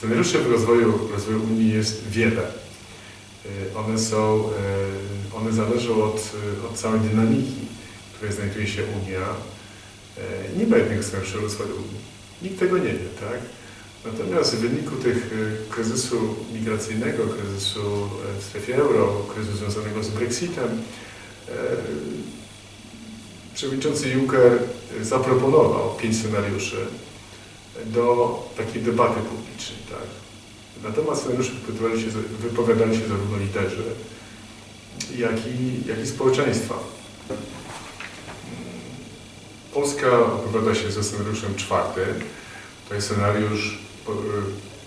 Scenariuszy w rozwoju, rozwoju Unii jest wiele. Y, One są, y, one zależą od, y, od całej dynamiki, w której znajduje się Unia. Nie ma jednego scenariusza rozwoju Unii. Nikt tego nie wie, tak? Natomiast w wyniku tych kryzysu migracyjnego, kryzysu w strefie euro, kryzysu związanego z Brexitem, przewodniczący Juncker zaproponował pięć scenariuszy do takiej debaty publicznej. Tak? Na temat scenariuszy wypowiadali się, wypowiadali się zarówno liderzy, jak i, jak i społeczeństwa. Polska opowiada się ze scenariuszem czwartym. To jest scenariusz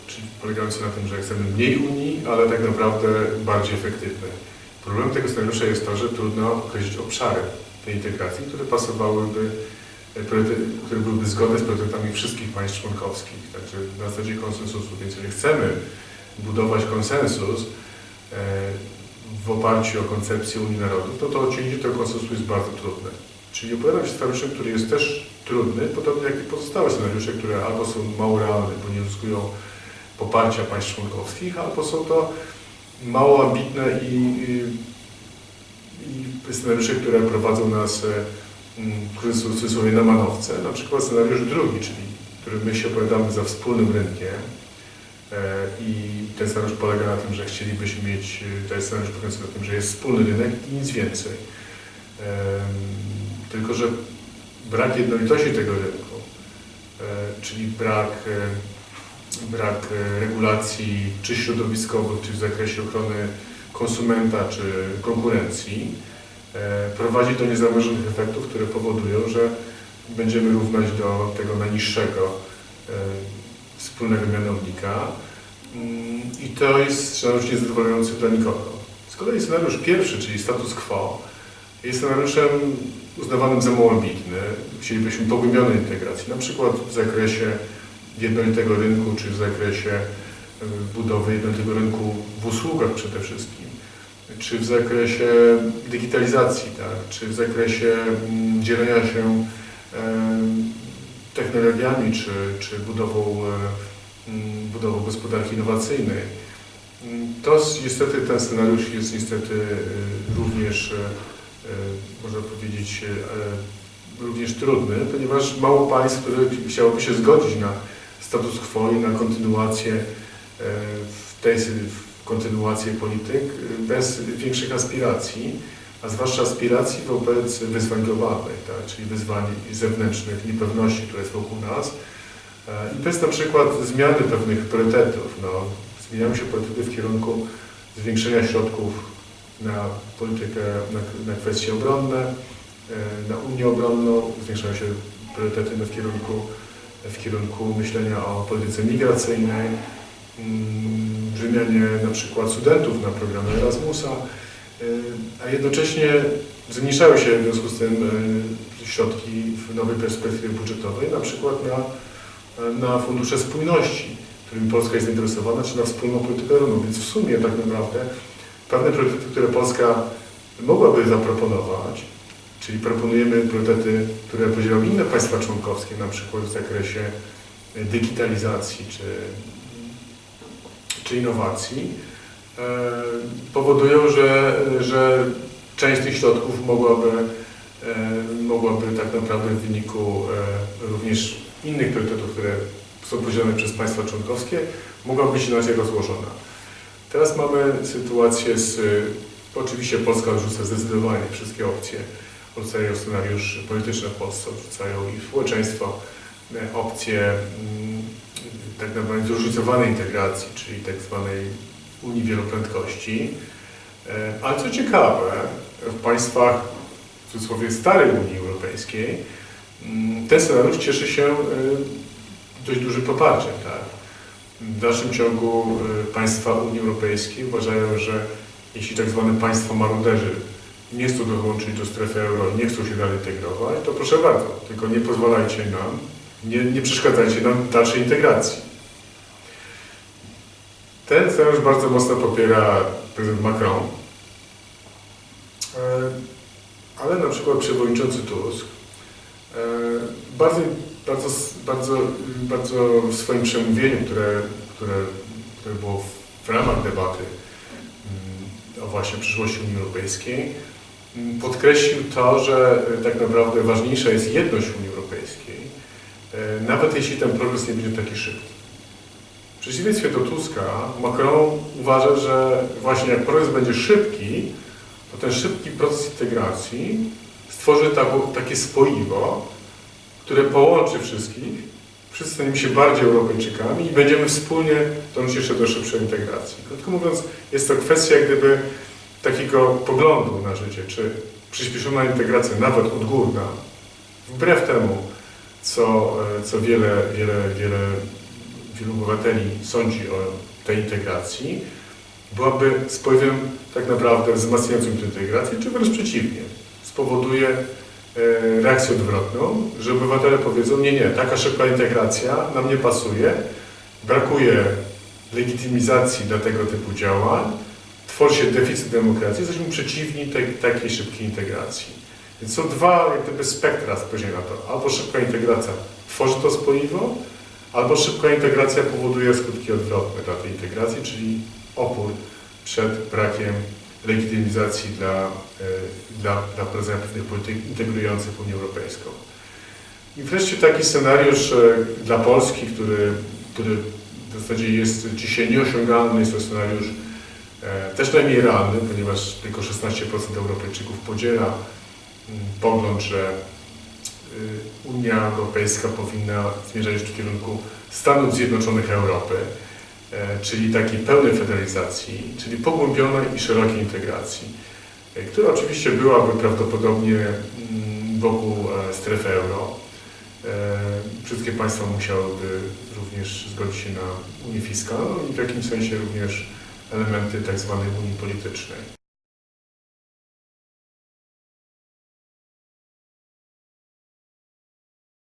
czyli polegający na tym, że chcemy mniej Unii, ale tak naprawdę bardziej efektywny. Problemem tego scenariusza jest to, że trudno określić obszary tej integracji, które pasowałyby priorytety, które byłyby zgodne z priorytetami wszystkich państw członkowskich. Także na zasadzie konsensusu. Więc jeżeli chcemy budować konsensus e, w oparciu o koncepcję Unii Narodów, no to osiągnięcie tego konsensusu jest bardzo trudne. Czyli opowiadam się scenariuszem, który jest też trudny, podobnie jak i pozostałe scenariusze, które albo są mało realne, bo nie uzyskują poparcia państw członkowskich, albo są to mało ambitne i, i, i scenariusze, które prowadzą nas e, w cudzysłowie na manowce. Na przykład scenariusz drugi, czyli w którym my się opowiadamy za wspólnym rynkiem e, i ten scenariusz polega na tym, że chcielibyśmy mieć, e, jest scenariusz polegający na tym, że jest wspólny rynek i nic więcej. Tylko, że brak jednolitości tego rynku, e, czyli brak, brak regulacji czy środowiskowych, czy w zakresie ochrony konsumenta, czy konkurencji, prowadzi do niezamierzonych efektów, które powodują, że będziemy równać do tego najniższego e, wspólnego mianownika Mm, i to jest scenariusz niezadowalający dla nikogo. Z kolei scenariusz pierwszy, czyli status quo, jest scenariuszem uznawanym za mało ambitny. Chcielibyśmy pogłębionej integracji, na przykład w zakresie jednolitego rynku, czy w zakresie e, budowy jednolitego rynku w usługach przede wszystkim, czy w zakresie digitalizacji, tak? czy w zakresie mm, dzielenia się technologiami, czy, czy budową, e, mm, budową gospodarki innowacyjnej. Mm, To niestety ten scenariusz jest niestety e, również, e, można powiedzieć, również trudny, ponieważ mało państw, które chciałoby się zgodzić na status quo i na kontynuację w tej w kontynuację polityk e, bez większych aspiracji, a zwłaszcza aspiracji wobec wyzwań globalnych, tak, czyli wyzwań zewnętrznych, niepewności, które jest wokół nas. E, I to jest na przykład zmiany pewnych priorytetów. No, zmieniają się priorytety w kierunku zwiększenia środków na politykę, na, na kwestie obronne, e, na Unię obronną, zwiększają się priorytety w kierunku, w kierunku myślenia o polityce migracyjnej, wymianie na przykład studentów na programy Erasmusa, y, a jednocześnie zmniejszały się w związku z tym y, środki w nowej perspektywie budżetowej, na przykład na, na fundusze spójności, którymi Polska jest zainteresowana, czy na wspólną politykę rolną. Więc w sumie tak naprawdę pewne priorytety, które Polska mogłaby zaproponować, czyli proponujemy priorytety, które podzielały inne państwa członkowskie, na przykład w zakresie y, digitalizacji czy, czy innowacji, e, powodują, że, że część tych środków mogłaby, e, mogłaby tak naprawdę w wyniku e, również innych priorytetów, które są podzielone przez państwa członkowskie, mogła być inaczej rozłożona. Teraz mamy sytuację z, oczywiście Polska odrzuca zdecydowanie wszystkie opcje, odrzucają scenariusz polityczny w Polsce, odrzucają i społeczeństwo opcje mm, tak naprawdę zróżnicowanej integracji, czyli tak zwanej Unii Wieloprędkości. E, Ale co ciekawe, w państwach w cudzysłowie starej Unii Europejskiej mm, ten scenariusz cieszy się e, dość dużym poparciem. Tak? W dalszym ciągu e, państwa Unii Europejskiej uważają, że jeśli tak zwane państwa maruderzy nie chcą dołączyć do strefy euro nie chcą się dalej integrować, to proszę bardzo, tylko nie pozwalajcie nam, nie, nie przeszkadzajcie nam dalszej integracji. Ten scenariusz bardzo mocno popiera prezydent Macron, E, ale na przykład przewodniczący Tusk e, bardzo, bardzo, bardzo, bardzo w swoim przemówieniu, które, które które, było w, ramach debaty mm, o właśnie przyszłości Unii Europejskiej, mm, podkreślił to, że tak naprawdę ważniejsza jest jedność Unii Europejskiej, nawet jeśli ten progres nie będzie taki szybki. W przeciwieństwie do Tuska, Macron uważa, że właśnie jak progres będzie szybki, to ten szybki proces integracji stworzy takie spoiwo, które połączy wszystkich, wszyscy staniemy się bardziej Europejczykami i będziemy wspólnie dążyć jeszcze do szybszej integracji. Krótko mówiąc, jest to kwestia gdyby takiego poglądu na życie, czy przyspieszona integracja, nawet odgórna, wbrew temu, co, e, co wiele, wiele, wiele, wielu obywateli sądzi o tej integracji, byłaby spojewem tak naprawdę wzmacniającym tę integrację, czy wręcz przeciwnie, spowoduje e, reakcję odwrotną, że obywatele powiedzą, nie, nie, taka szybka integracja nam nie pasuje, brakuje legitymizacji dla tego typu działań, tworzy się deficyt demokracji, jesteśmy przeciwni tej, takiej szybkiej integracji. Więc są dwa gdyby spektra spojrzenia na to. Albo szybka integracja tworzy to spoiwo, albo szybka integracja powoduje skutki odwrotne dla tej integracji, czyli opór przed brakiem legitymizacji dla, e, dla, dla prowadzenia pewnych polityk integrujących Unię Europejską. I wreszcie taki scenariusz e, dla Polski, który, który w zasadzie jest dzisiaj nieosiągalny, jest to scenariusz e, też najmniej realny, ponieważ tylko 16% Europejczyków podziela pogląd, że y, Unia Europejska powinna zmierzać w kierunku Stanów Zjednoczonych Europy, e, czyli takiej pełnej federalizacji, czyli pogłębionej i szerokiej integracji, e, która oczywiście byłaby prawdopodobnie mm, wokół e, strefy euro. Wszystkie państwa musiałyby również zgodzić się na Unię Fiskalną i w jakimś sensie również elementy tak zwanej Unii Politycznej.